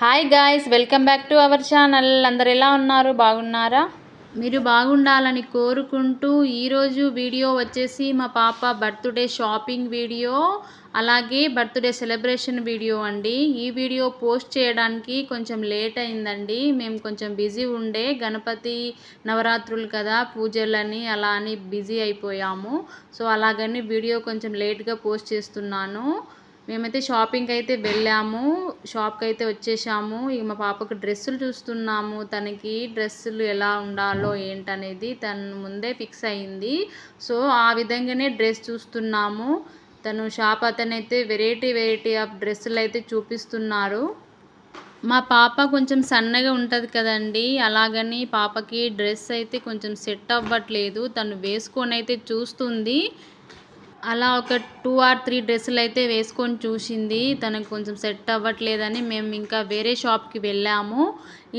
Hi guys welcome back to our channel అందరు ఎలా ఉన్నారు? బాగున్నారా? మీరు బాగుండాలని కోరుకుంటూ ఈరోజు వీడియో వచ్చేసి మా పాప బర్త్డే షాపింగ్ వీడియో అలాగే బర్త్డే సెలబ్రేషన్ వీడియో అండి. ఈ వీడియో పోస్ట్ చేయడానికి కొంచెం లేట్ అయిందండి. మేము కొంచెం బిజీ ఉండే గణపతి నవరాత్రులు కదా పూజలని అలా అని బిజీ అయిపోయాము. సో అలాగని వీడియో కొంచెం లేట్గా పోస్ట్ చేస్తున్నాను. మేమైతే షాపింగ్కి అయితే వెళ్ళాము. షాప్కి అయితే వచ్చేసాము. ఇక మా పాపకు డ్రెస్సులు చూస్తున్నాము. తనకి డ్రెస్సులు ఎలా ఉండాలో ఏంటనేది తను ముందే ఫిక్స్ అయింది. సో ఆ విధంగానే డ్రెస్ చూస్తున్నాము. తను షాప్ అతనైతే వెరైటీ వెరైటీ ఆఫ్ డ్రెస్సులు అయితే చూపిస్తున్నారు. మా పాప కొంచెం సన్నగా ఉంటుంది కదండి. అలాగని పాపకి డ్రెస్ అయితే కొంచెం సెట్ అవ్వట్లేదు. తను వేసుకొని అయితే చూస్తుంది. అలా ఒక టూ ఆర్ త్రీ డ్రెస్సులు అయితే వేసుకొని చూసింది. తనకు కొంచెం సెట్ అవ్వట్లేదని మేము ఇంకా వేరే షాప్కి వెళ్ళాము.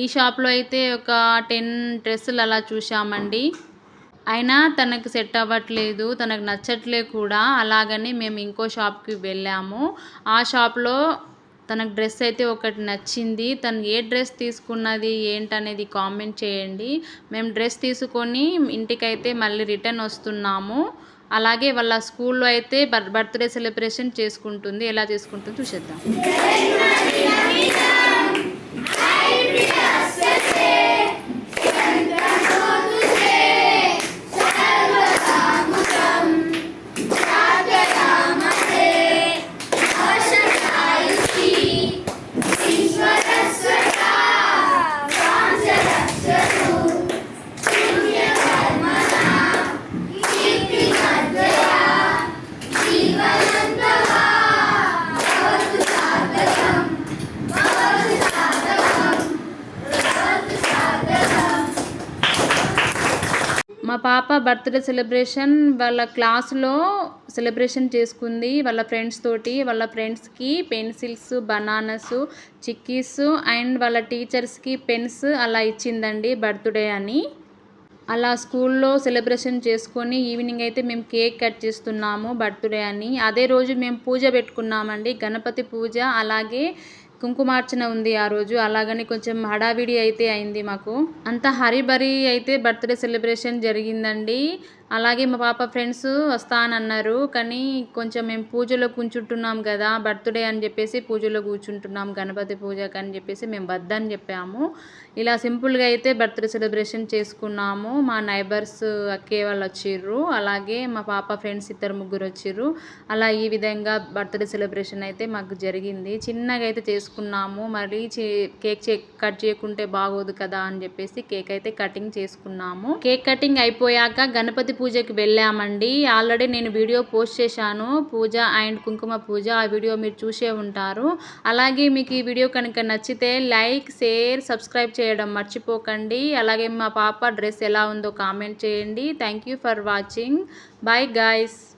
ఈ షాప్లో అయితే ఒక టెన్ డ్రెస్సులు అలా చూసామండి అయినా తనకు సెట్ అవ్వట్లేదు తనకు నచ్చట్లే కూడా. అలాగని మేము ఇంకో షాప్కి వెళ్ళాము. ఆ షాప్లో తనకు డ్రెస్ అయితే ఒకటి నచ్చింది. తను ఏ డ్రెస్ తీసుకున్నది ఏంటనేది కామెంట్ చేయండి. మేము డ్రెస్ తీసుకొని ఇంటికైతే మళ్ళీ రిటర్న్ వస్తున్నాము. అలాగే వాళ్ళ స్కూల్లో అయితే బర్త్డే సెలబ్రేషన్ చేసుకుంటుంది. ఎలా చేసుకుంటుందో చూసేద్దాం. మా పాప బర్త్డే సెలబ్రేషన్ వాళ్ళ క్లాస్లో సెలబ్రేషన్ చేసుకుంది వాళ్ళ ఫ్రెండ్స్ తోటి వాళ్ళ ఫ్రెండ్స్కి పెన్సిల్స్ బనానాస్ చిక్కీస్ అండ్ వాళ్ళ టీచర్స్కి పెన్స్ అలా ఇచ్చిందండి బర్త్డే అని. అలా స్కూల్లో సెలబ్రేషన్ చేసుకొని ఈవినింగ్ అయితే మేము కేక్ కట్ చేస్తున్నాము బర్త్డే అని. అదే రోజు మేము పూజ పెట్టుకున్నామండి గణపతి పూజ అలాగే కుంకుమార్చన ఉంది ఆ రోజు. అలాగని కొంచెం హడావిడి అయితే అయింది మాకు. అంత హరిబరి అయితే బర్త్డే సెలబ్రేషన్ జరిగిందండి. అలాగే మా పాప ఫ్రెండ్స్ వస్తానన్నారు కానీ కొంచెం మేము పూజలో కూర్చుంటున్నాం కదా బర్త్డే అని చెప్పేసి పూజలో కూర్చుంటున్నాం గణపతి పూజకి అని చెప్పేసి మేము వద్దని చెప్పాము. ఇలా సింపుల్గా అయితే బర్త్డే సెలబ్రేషన్ చేసుకున్నాము. మా నైబర్స్ అక్కే వాళ్ళు వచ్చిర్రు అలాగే మా పాప ఫ్రెండ్స్ ఇద్దరు ముగ్గురు వచ్చిర్రు. అలా ఈ విధంగా బర్త్డే సెలబ్రేషన్ అయితే మాకు జరిగింది. చిన్నగా అయితే చేసుకున్నాము. మరి కేక్ కట్ చేయకుంటే బాగోదు కదా అని చెప్పేసి కేక్ అయితే కటింగ్ చేసుకున్నాము. కేక్ కటింగ్ అయిపోయాక గణపతి పూజకి వెళ్ళామండి. ఆల్రెడీ నేను వీడియో పోస్ట్ చేశాను. పూజ అండ్ కుంకుమ పూజ ఆ వీడియో మీరు చూసే ఉంటారు. అలాగే మీకు ఈ వీడియో కనుక నచ్చితే లైక్ షేర్ సబ్స్క్రైబ్ చేయడం మర్చిపోకండి. అలాగే మా పాప డ్రెస్ ఎలా ఉందో కామెంట్ చేయండి. Thank for watching bye guys